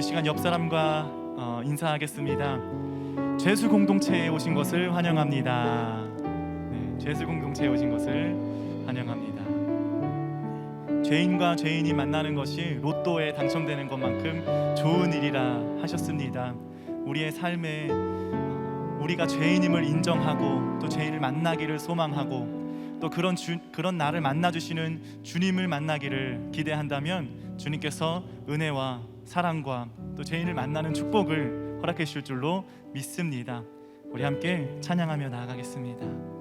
우리 시간 옆 사람과 어, 인사하겠습니다. 죄수 공동체에 오신 것을 환영합니다. 네, 죄수 공동체에 오신 것을 환영합니다. 죄인과 죄인이 만나는 것이 로또에 당첨되는 것만큼 좋은 일이라 하셨습니다. 우리의 삶에 어, 우리가 죄인임을 인정하고 또 죄인을 만나기를 소망하고 또 그런 주, 그런 나를 만나 주시는 주님을 만나기를 기대한다면 주님께서 은혜와 사랑과 또 죄인을 만나는 축복을 허락해 주실 줄로 믿습니다. 우리 함께 찬양하며 나아가겠습니다.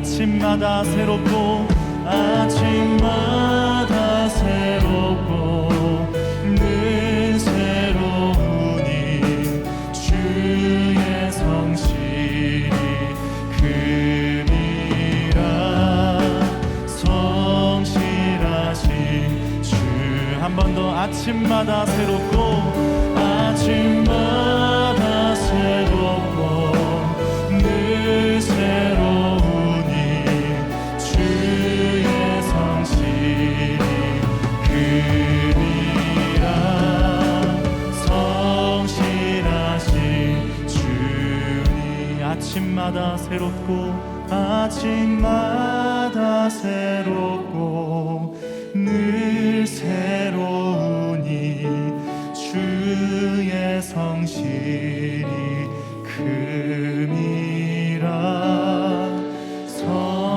아침마다 새롭고 아침마다 새롭고 늘 새로우니 주의 성실이 금이라. 성실하신 주. 한 번 더 아침마다 새롭고 아침마다 새롭고 아침마다 새롭고 늘 새로우니 주의 성실이 금이라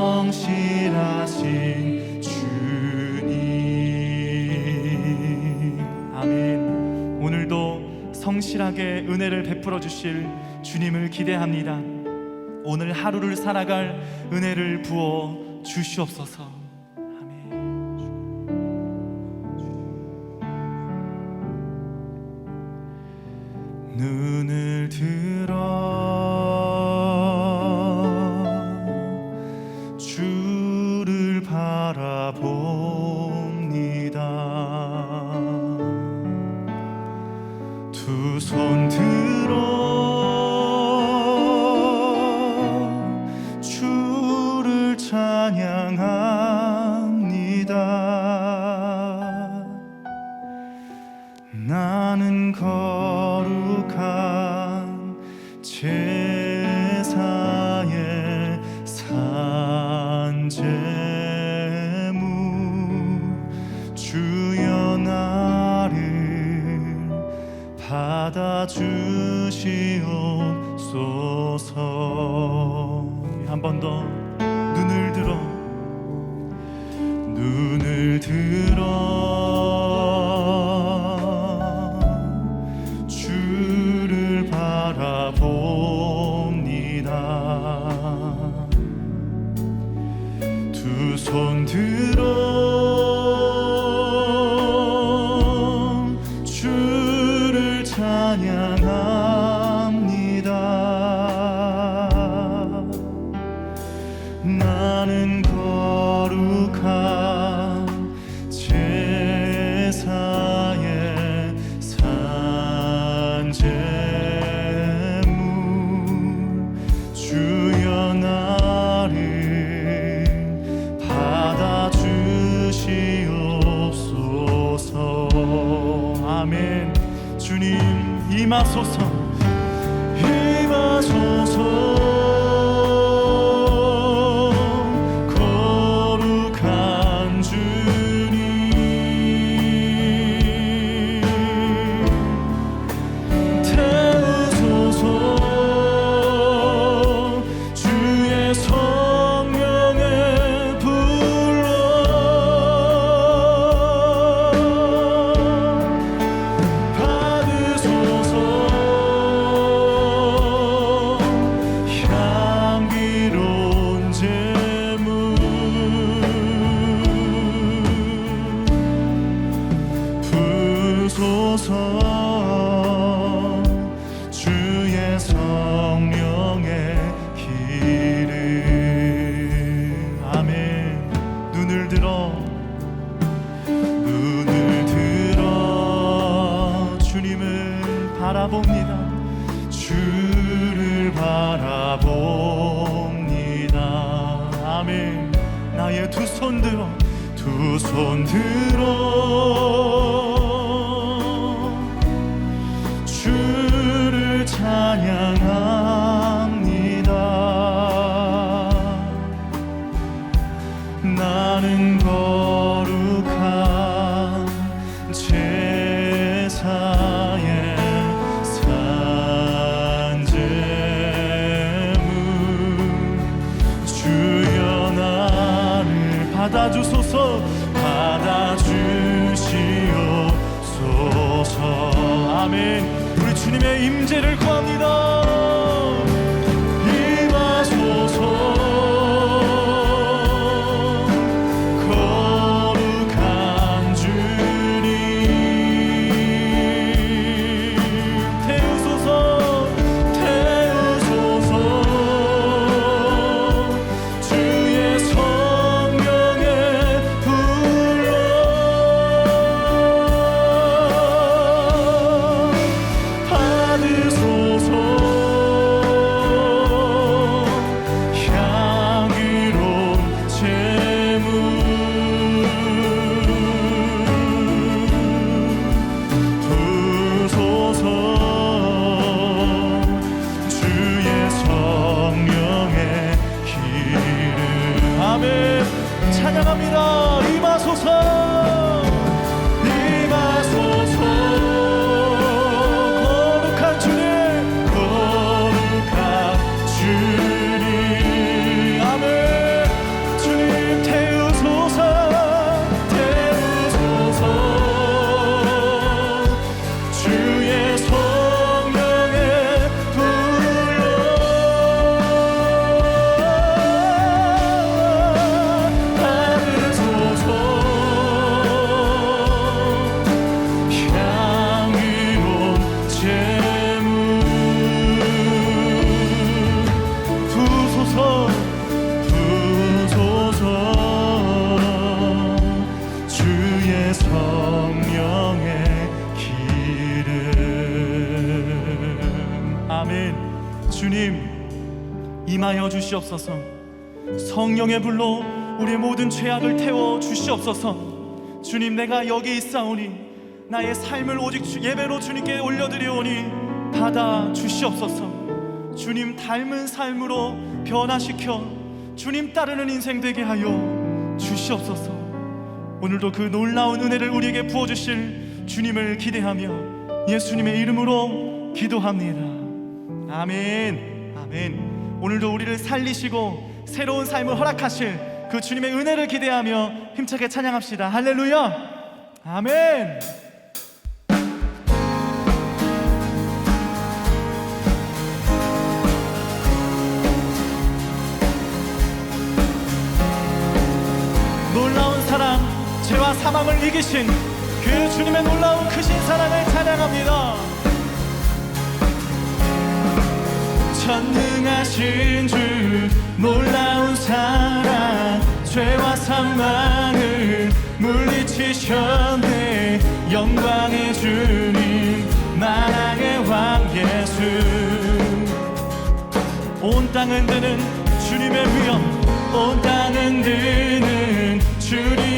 성실하신 주님. 아멘. 오늘도 성실하게 은혜를 베풀어 주실 주님을 기대합니다 오늘 하루를 살아갈 은혜를 부어 주시옵소서. 눈을 들어 찬양하 주님 임하여 주시옵소서. 성령의 불로 우리 모든 죄악을 태워 주시옵소서. 주님 내가 여기 있사오니 나의 삶을 오직 예배로 주님께 올려드리오니 받아 주시옵소서. 주님 닮은 삶으로 변화시켜 주님 따르는 인생 되게 하여 주시옵소서. 오늘도 그 놀라운 은혜를 우리에게 부어주실 주님을 기대하며 예수님의 이름으로 기도합니다. 아멘. 아멘. 오늘도 우리를 살리시고 새로운 삶을 허락하실 그 주님의 은혜를 기대하며 힘차게 찬양합시다. 할렐루야. 아멘. 놀라운 사랑, 죄와 사망을 이기신 그 주님의 놀라운 크신 사랑을 찬양합니다. 전능하신 주 놀라운 사랑 죄와 사망을 물리치셨네. 영광의 주님 만왕의 왕 예수. 온 땅은 드는 주님의 위엄 온 땅은 드는 주님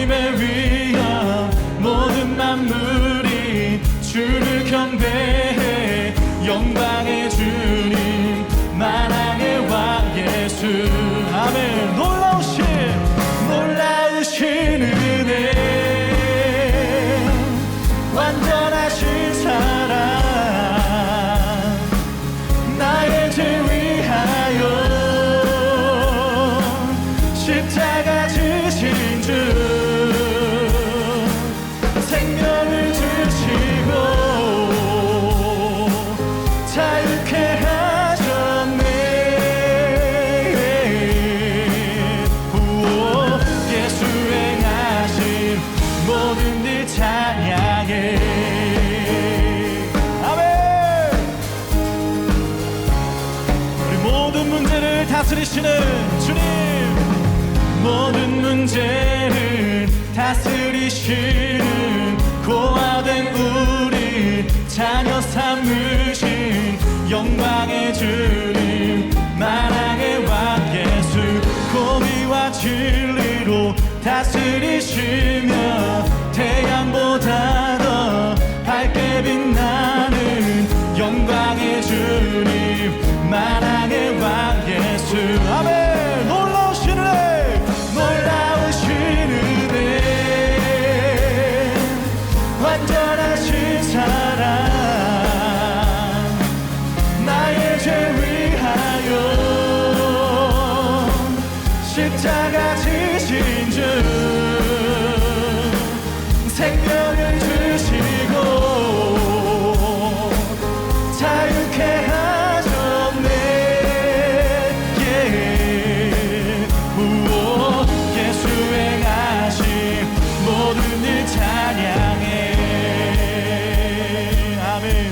만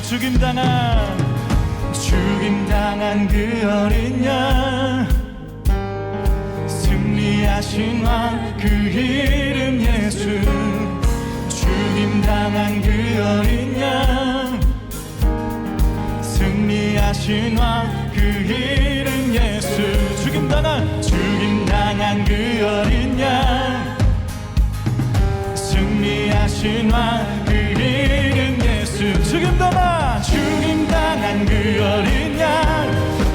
죽임당한 죽임당한 그 어린 양 승리하신 왕 그 이름 예수. 죽임당한 그 어린 양 승리하신 왕 그 이름 예수. 죽임당한 죽임당한 그 어린 양 승리하신 왕 예수 죽임당한 죽임당한 그 어린 양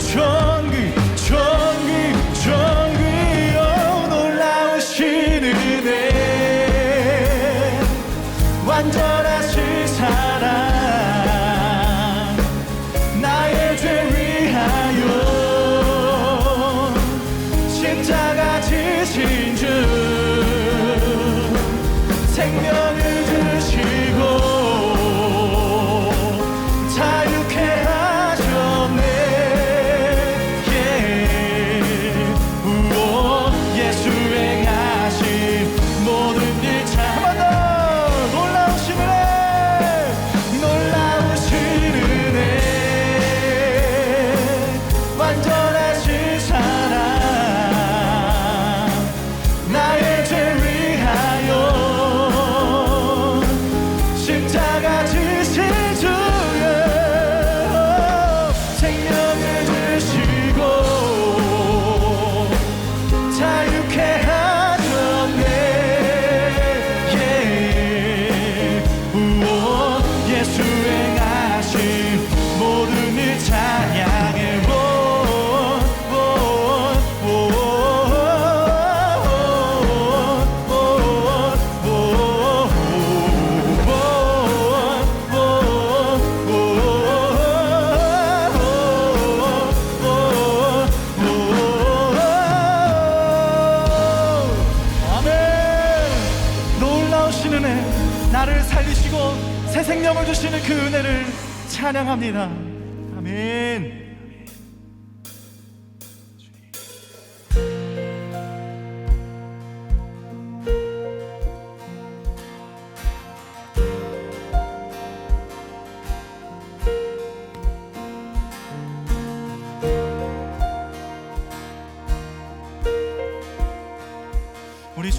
찬양합니다. 아멘.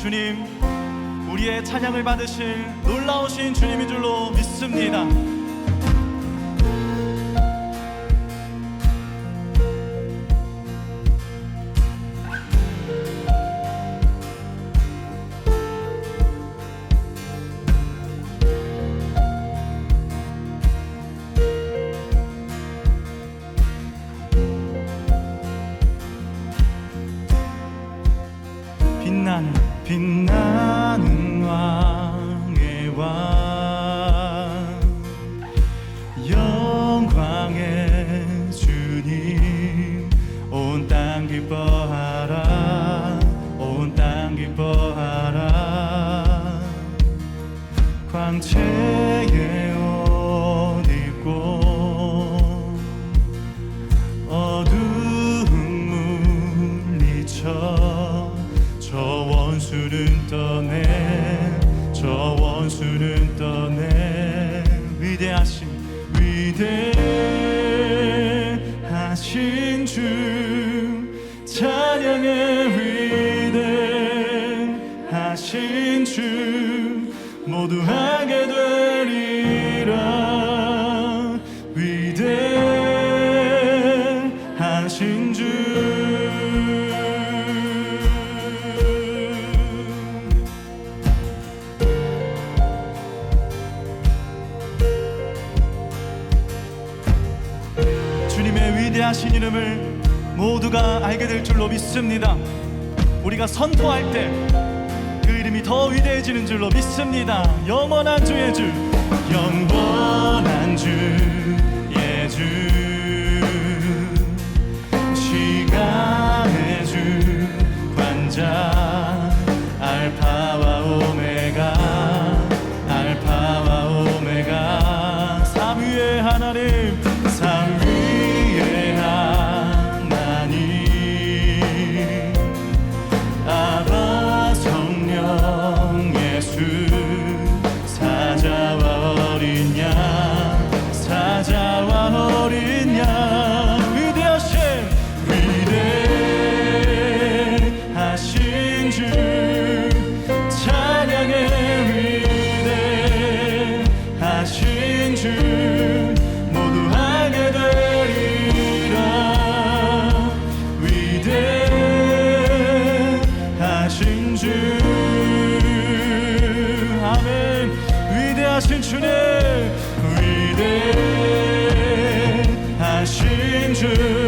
주님 우리의 찬양을 받으실 놀라우신 주님인 줄로 믿습니다. goodbye. 될 줄로 믿습니다. 우리가 선포할 때 그 이름이 더 위대해지는 줄로 믿습니다. 영원한 주의 주, 영원한 주. 주님 위대하신 주.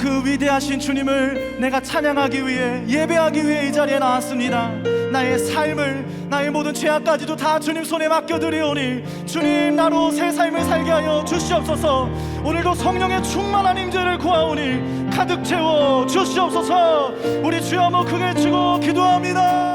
그 위대하신 주님을 내가 찬양하기 위해 예배하기 위해 이 자리에 나왔습니다. 나의 삶을 나의 모든 죄악까지도 다 주님 손에 맡겨드리오니 주님 나로 새 삶을 살게 하여 주시옵소서. 오늘도 성령의 충만한 임재를 구하오니 가득 채워 주시옵소서. 우리 주여 한번 크게 치고 기도합니다